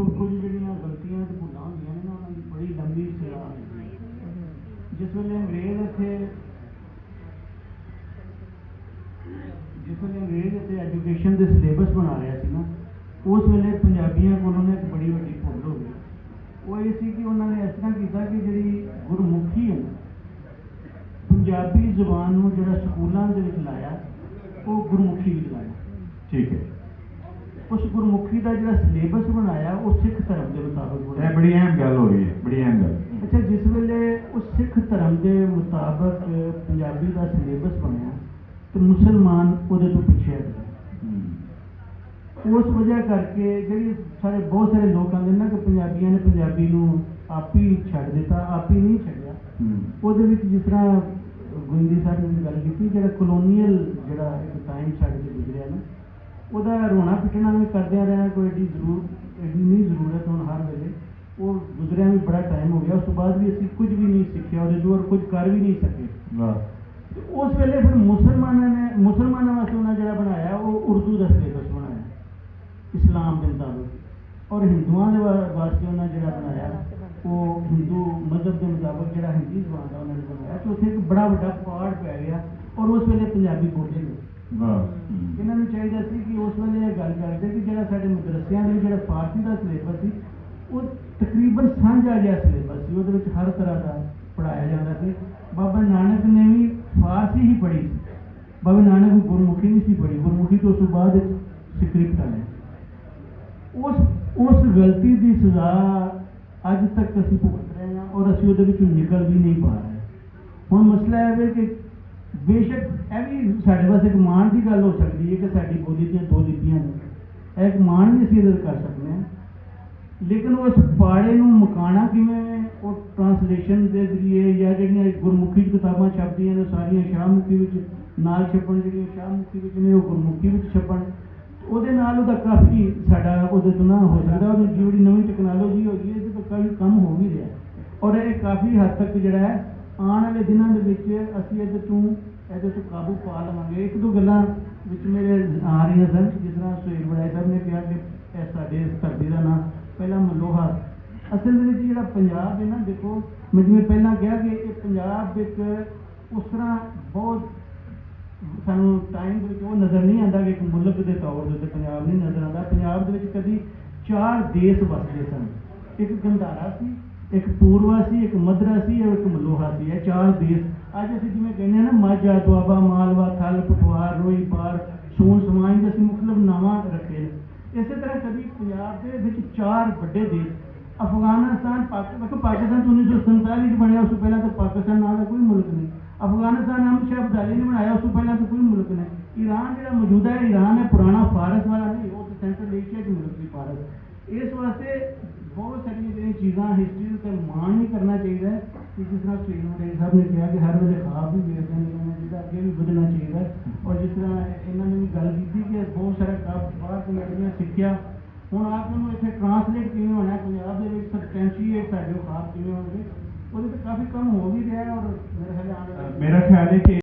ਦੇਖੋ ਕੁਝ ਜਿਹੜੀਆਂ ਗਲਤੀਆਂ ਤੇ ਭੁੱਲਾਂ ਹੁੰਦੀਆਂ ਨੇ ਨਾ, ਉਹਨਾਂ ਦੀ ਬੜੀ ਲੰਬੀ ਸਜ਼ਾ ਹੁੰਦੀ ਹੈ। ਜਿਸ ਵੇਲੇ ਅੰਗਰੇਜ਼ ਇੱਥੇ ਜਿਸ ਵੇਲੇ ਅੰਗਰੇਜ਼ ਇੱਥੇ ਐਜੂਕੇਸ਼ਨ ਦੇ ਸਿਲੇਬਸ ਬਣਾ ਰਿਹਾ ਸੀ ਨਾ, ਉਸ ਵੇਲੇ ਪੰਜਾਬੀਆਂ ਕੋਲ ਉਹਨੇ ਇੱਕ ਬੜੀ ਵੱਡੀ ਭੁੱਲ ਹੋ ਗਈ। ਉਹ ਇਹ ਸੀ ਕਿ ਉਹਨਾਂ ਨੇ ਇਸ ਤਰ੍ਹਾਂ ਕੀਤਾ ਕਿ ਜਿਹੜੀ ਗੁਰਮੁਖੀ ਹੈ ਪੰਜਾਬੀ ਜ਼ੁਬਾਨ ਨੂੰ ਜਿਹੜਾ ਸਕੂਲਾਂ ਦੇ ਵਿੱਚ ਲਾਇਆ, ਉਹ ਗੁਰਮੁਖੀ ਵਿੱਚ ਲਾਇਆ। ਠੀਕ ਹੈ। ਉਸ ਗੁਰਮੁਖੀ ਦਾ ਜਿਹੜਾ ਸਿਲੇਬਸ ਬਣਾਇਆ ਉਹ ਸਿੱਖ ਧਰਮ ਦੇ ਮੁਤਾਬਕ ਇਹ ਬਣਾਇਆ ਬੜੀ ਅਹਿਮ ਗੱਲ ਹੋ ਰਹੀ ਹੈ ਬੜੀ ਅਹਿਮ ਗੱਲ। ਅੱਛਾ ਜਿਸ ਵੇਲੇ ਉਸ ਸਿੱਖ ਧਰਮ ਦੇ ਮੁਤਾਬਕ ਪੰਜਾਬੀ ਦਾ ਸਿਲੇਬਸ ਬਣਿਆ ਤੇ ਮੁਸਲਮਾਨ ਉਹਦੇ ਤੋਂ ਪਿੱਛੇ ਹਟ। ਉਸ ਵਜ੍ਹਾ ਕਰਕੇ ਜਿਹੜੀ ਸਾਰੇ ਬਹੁਤ ਸਾਰੇ ਲੋਕ ਆਂਦੇ ਨਾ ਕਿ ਪੰਜਾਬੀਆਂ ਨੇ ਪੰਜਾਬੀ ਨੂੰ ਆਪ ਹੀ ਛੱਡ ਦਿੱਤਾ ਆਪ ਹੀ ਨਹੀਂ ਛੱਡਿਆ। ਉਹਦੇ ਵਿੱਚ ਜਿਸ ਤਰ੍ਹਾਂ ਗੁੰਦੀ ਸਾਹਿਬ ਨੇ ਗੱਲ ਕੀਤੀ ਜਿਹੜਾ ਕਲੋਨੀਅਲ ਜਿਹੜਾ ਇੱਕ ਟਾਈਮ ਛੱਡ ਕੇ ਗੁਜ਼ਰਿਆ ਨਾ ਉਹਦਾ ਰੋਣਾ ਪਿੱਟਣਾ ਵੀ ਕਰਦਿਆਂ ਰਹਿਣਾ ਕੋਈ ਏਡੀ ਜ਼ਰੂਰ ਏਡੀ ਨਹੀਂ ਜ਼ਰੂਰਤ ਹੁਣ ਹਰ ਵੇਲੇ। ਉਹ ਗੁਜ਼ਰਿਆ ਵੀ ਬੜਾ ਟਾਈਮ ਹੋ ਗਿਆ ਉਸ ਤੋਂ ਬਾਅਦ ਵੀ ਅਸੀਂ ਕੁਝ ਵੀ ਨਹੀਂ ਸਿੱਖਿਆ ਉਹਦੇ ਤੋਂ ਔਰ ਕੁਝ ਕਰ ਵੀ ਨਹੀਂ ਸਕੇ। ਵਾਹ। ਤੇ ਉਸ ਵੇਲੇ ਫਿਰ ਮੁਸਲਮਾਨਾਂ ਨੇ ਮੁਸਲਮਾਨਾਂ ਵਾਸਤੇ ਉਹਨਾਂ ਜਿਹੜਾ ਬਣਾਇਆ ਉਹ ਉਰਦੂ ਦਾ ਸਿਲੇਬਸ ਬਣਾਇਆ ਇਸਲਾਮ ਦੇ ਮੁਤਾਬਕ। ਔਰ ਹਿੰਦੂਆਂ ਦੇ ਵਾ- ਵਾਸਤੇ ਉਹਨਾਂ ਜਿਹੜਾ ਬਣਾਇਆ ਉਹ ਹਿੰਦੂ ਮਜ਼ਹਬ ਦੇ ਮੁਤਾਬਕ ਜਿਹੜਾ ਹਿੰਦੀ ਜ਼ਬਾਨ ਦਾ ਉਹਨਾਂ ਨੇ ਬਣਾਇਆ ਤੇ ਉੱਥੇ ਇੱਕ ਬੜਾ ਵੱਡਾ ਪਾੜ ਪੈ ਗਿਆ ਔਰ ਉਸ ਵੇਲੇ ਪੰਜਾਬੀ ਬੋਲੇ ਨਹੀਂ। ਵਾਹ। ਇਹਨਾਂ ਨੂੰ ਚਾਹੀਦਾ ਸੀ ਕਿ ਉਸ ਵੇਲੇ ਇਹ ਗੱਲ ਕਰਦੇ ਕਿ ਜਿਹੜਾ ਸਾਡੇ ਮਦਰਸਿਆਂ ਦੇ ਜਿਹੜਾ ਫਾਰਸੀ ਦਾ ਸਿਲੇਬਸ ਸੀ ਉਹ ਤਕਰੀਬਨ ਸਾਂਝਾ ਜਿਹਾ ਸਿਲੇਬਸ ਸੀ ਉਹਦੇ ਵਿੱਚ ਹਰ ਤਰ੍ਹਾਂ ਦਾ ਪੜਾਇਆ ਜਾਂਦਾ ਸੀ। ਬਾਬਾ ਨਾਨਕ ਨੇ ਵੀ ਫਾਰਸੀ ਹੀ ਪੜ੍ਹੀ ਸੀ। ਬਾਬਾ ਨਾਨਕ ਗੁਰਮੁਖੀ ਨਹੀਂ ਸੀ ਪੜ੍ਹੀ। ਗੁਰਮੁਖੀ ਤੋਂ ਉਸ ਤੋਂ ਬਾਅਦ ਸਕ੍ਰਿਪਟ ਆਇਆ ਉਸ ਉਸ ਗਲਤੀ ਦੀ ਸਜ਼ਾ ਅੱਜ ਤੱਕ ਅਸੀਂ ਭੁਗਤ ਰਹੇ ਹਾਂ ਔਰ ਅਸੀਂ ਉਹਦੇ ਵਿੱਚੋਂ ਨਿਕਲ ਵੀ ਨਹੀਂ ਪਾ ਰਹੇ। ਹੁਣ ਮਸਲਾ ਇਹ ਹੈ ਕਿ ਬੇਸ਼ੱਕ ਇਹ ਵੀ ਸਾਡੇ ਵਾਸਤੇ ਇੱਕ ਮਾਣ ਦੀ ਗੱਲ ਹੋ ਸਕਦੀ ਹੈ ਕਿ ਸਾਡੀ ਬੋਲੀ ਦੀਆਂ ਦੋ ਲਿਪੀਆਂ ਨੇ। ਇਹ ਇੱਕ ਮਾਣ ਵੀ ਅਸੀਂ ਇਹਦੇ ਕਰ ਸਕਦੇ ਹਾਂ। ਲੇਕਿਨ ਉਸ ਪਾੜੇ ਨੂੰ ਮਕਾਣਾ ਕਿਵੇਂ ਉਹ ਟ੍ਰਾਂਸਲੇਸ਼ਨ ਦੇ ਜ਼ਰੀਏ ਜਾਂ ਜਿਹੜੀਆਂ ਗੁਰਮੁਖੀ 'ਚ ਕਿਤਾਬਾਂ ਛਪਦੀਆਂ ਨੇ ਉਹ ਸਾਰੀਆਂ ਸ਼ਾਹਮੁਖੀ ਵਿੱਚ ਨਾਲ ਛਪਣ, ਜਿਹੜੀਆਂ ਸ਼ਾਹਮੁਖੀ ਵਿੱਚ ਨੇ, ਉਹ ਗੁਰਮੁਖੀ ਵਿੱਚ ਛਪਣ। ਉਹਦੇ ਨਾਲ ਉਹਦਾ ਕਾਫੀ ਸਾਡਾ ਉਹਦੇ ਤੋਂ ਨਾ ਹੋ ਸਕਦਾ, ਉਹਦੀ ਜਿਹੜੀ ਨਵੀਂ ਟੈਕਨੋਲੋਜੀ ਹੋ ਗਈ ਹੈ ਇਹਦੇ ਤੋਂ ਕਾਫੀ ਕੰਮ ਹੋ ਵੀ ਰਿਹਾ। ਔਰ ਇਹ ਕਾਫੀ ਹੱਦ ਤੱਕ ਜਿਹੜਾ ਹੈ ਆਉਣ ਵਾਲੇ ਦਿਨਾਂ ਦੇ ਵਿੱਚ ਅਸੀਂ ਇਹਦੇ ਤੋਂ ਇਹਦੇ ਤੋਂ ਕਾਬੂ ਪਾ ਲਵਾਂਗੇ। ਇੱਕ ਦੋ ਗੱਲਾਂ ਵਿੱਚ ਮੇਰੇ ਆ ਰਹੀਆਂ ਸਨ, ਜਿਸ ਤਰ੍ਹਾਂ ਸੁਹੇਲ ਬੜਾਈ ਸਾਹਿਬ ਨੇ ਕਿਹਾ ਕਿ ਇਹ ਸਾਡੇ, ਇਸ ਧਰਤੀ ਦਾ ਨਾਮ ਪਹਿਲਾ ਮਲੋਹਾ। ਅਸਲ ਦੇ ਵਿੱਚ ਜਿਹੜਾ ਪੰਜਾਬ ਹੈ ਨਾ, ਦੇਖੋ, ਮੈਂ ਜਿਵੇਂ ਪਹਿਲਾਂ ਕਿਹਾ ਕਿ ਇਹ ਪੰਜਾਬ ਵਿੱਚ ਉਸ ਤਰ੍ਹਾਂ ਬਹੁਤ ਸਾਨੂੰ ਟਾਈਮ ਦੇ ਵਿੱਚ ਉਹ ਨਜ਼ਰ ਨਹੀਂ ਆਉਂਦਾ ਕਿ ਇੱਕ ਮੁਲਕ ਦੇ ਤੌਰ ਦੇ ਉੱਤੇ ਪੰਜਾਬ ਨਹੀਂ ਨਜ਼ਰ ਆਉਂਦਾ। ਪੰਜਾਬ ਦੇ ਵਿੱਚ ਕਦੀ ਚਾਰ ਦੇਸ਼ ਵਸਦੇ ਸਨ। ਇੱਕ ਗੰਧਾਰਾ ਸੀ ਇੱਕ ਪੂਰਵਾ ਸੀ, ਇੱਕ ਮਧਰਾ ਸੀ, ਔਰ ਇੱਕ ਮਲੋਹਾ ਸੀ। ਇਹ ਚਾਰ ਦੇਸ਼। ਅੱਜ ਅਸੀਂ ਜਿਵੇਂ ਕਹਿੰਦੇ ਆ ਨਾ, ਮਾਝਾ, ਦੁਆਬਾ, ਮਾਲਵਾ, ਥਲ, ਪਟਵਾਰ, ਰੋਈ, ਪਾਰ ਸੋਨ ਸਮਾਈ ਦੇ ਅਸੀਂ ਮੁਖਤਲਿਫ ਨਾਵਾਂ ਰੱਖੇ ਨੇ। ਇਸੇ ਤਰ੍ਹਾਂ ਕਦੀ ਪੰਜਾਬ ਦੇ ਵਿੱਚ ਚਾਰ ਵੱਡੇ ਦੇਸ਼, ਅਫਗਾਨਿਸਤਾਨ, ਪਾਕਿ- ਵੇਖੋ ਪਾਕਿਸਤਾਨ ਤਾਂ 1947 ਚ ਬਣਿਆ, ਉਸ ਤੋਂ ਪਹਿਲਾਂ ਤਾਂ ਪਾਕਿਸਤਾਨ ਨਾਂ ਦਾ ਕੋਈ ਮੁਲਕ ਨਹੀਂ। ਅਫਗਾਨਿਸਤਾਨ ਅਹਿਮਦ ਸ਼ਾਹ ਅਬਦਾਲੀ ਨੇ ਬਣਾਇਆ, ਉਸ ਤੋਂ ਪਹਿਲਾਂ ਤਾਂ ਕੋਈ ਮੁਲਕ ਨਹੀਂ। ਈਰਾਨ ਜਿਹੜਾ ਮੌਜੂਦਾ ਹੈ, ਈਰਾਨ ਹੈ, ਪੁਰਾਣਾ ਫਾਰਸ ਵਾਲਾ ਨਹੀਂ, ਉਹ ਤਾਂ ਸੈਂਟਰਲ ਏਸ਼ੀਆ ਦਾ ਮੁਲਕ ਸੀ ਫਾਰਸ। ਇਸ ਵਾਸਤੇ ਬਹੁਤ ਸਾਰੀਆਂ ਜਿਹੜੀਆਂ ਚੀਜ਼ਾਂ ਹਿਸਟਰੀ ਤੇ ਮਾਣ ਨਹੀਂ ਕਰਨਾ ਚਾਹੀਦਾ ਹੈ ਕਿ ਜਿਸ ਤਰ੍ਹਾਂ ਸ਼੍ਰੀ ਮੁੰਡੇ ਸਾਹਿਬ ਨੇ ਕਿਹਾ ਕਿ ਹਰ ਵੇਲੇ ਖਾਬ ਵੀ ਵੇਖਦੇ ਨੇ ਇਹਨਾਂ ਜਿਹਦਾ ਅੱਗੇ ਵੀ ਵਧਣਾ ਚਾਹੀਦਾ ਹੈ। ਔਰ ਜਿਸ ਤਰ੍ਹਾਂ ਇਹਨਾਂ ਨੇ ਵੀ ਗੱਲ ਕੀਤੀ ਕਿ ਬਹੁਤ ਸਾਰਾ ਕੰਮ ਬਾਹਰ ਪੰਜਾਬੀਆਂ ਸਿੱਖਿਆ ਹੁਣ ਆਪ ਨੂੰ ਇੱਥੇ ਟ੍ਰਾਂਸਲੇਟ ਕਿਵੇਂ ਹੋਣਾ ਹੈ, ਪੰਜਾਬ ਦੇ ਵਿੱਚ ਸਬਸਟੈਂਸ਼ੀਏਟ ਸਾਡੇ ਖਾਬ ਕਿਵੇਂ ਹੋਣਗੇ ਉਹਦੇ ਤੇ ਕਾਫੀ ਕੰਮ ਹੋ ਵੀ ਰਿਹਾ ਹੈ ਔਰ